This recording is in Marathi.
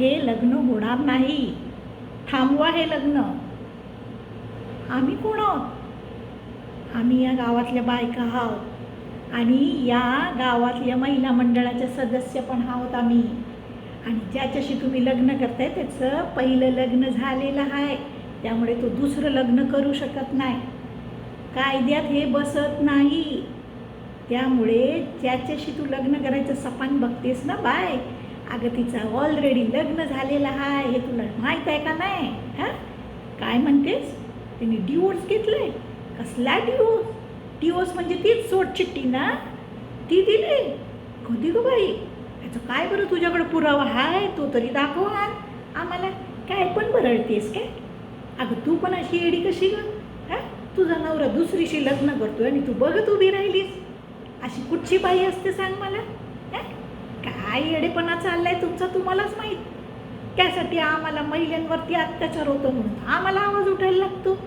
हे लग्न होणार नाही. थांबवा हे लग्न. आम्ही कोण आहोत? आम्ही या गावातल्या बायका आहोत. आणि या गावातल्या महिला मंडळाच्या सदस्य पण आहोत आम्ही. आणि ज्याच्याशी तुम्ही लग्न करताय त्याचं पहिलं लग्न झालेलं आहे. त्यामुळे तो दुसरं लग्न करू शकत नाही. कायद्यात हे बसत नाही. त्यामुळे ज्याच्याशी तू लग्न करायचं सपान बघतेस ना बाय अगं तिचं ऑलरेडी लग्न झालेलं आहे हे तुला माहीत आहे का नाही? हां? काय म्हणतेस? तिने डिवोर्स आहे कसला डिवोर्स डिवोर्स म्हणजे तीच सोडचिट्टी ना? ती दिली. कधी गो बाई? याचं काय बरं तुझ्याकडे पुरावा आहे? तो तरी दाखव आम्हाला काय पण बरळतेस काय? अगं तू पण अशी एडी कशी ग? हा? तुझा नवरा दुसरीशी लग्न करतोय आणि तू बघत उभी राहिलीस. अशी कुठची बाई असते सांग मला? काय येडेपणा चाललाय तुमचा तुम्हालाच माहीत. त्यासाठी आम्हाला महिलांवरती अत्याचार होतो म्हणून. आम्हाला आवाज उठायला लागतो.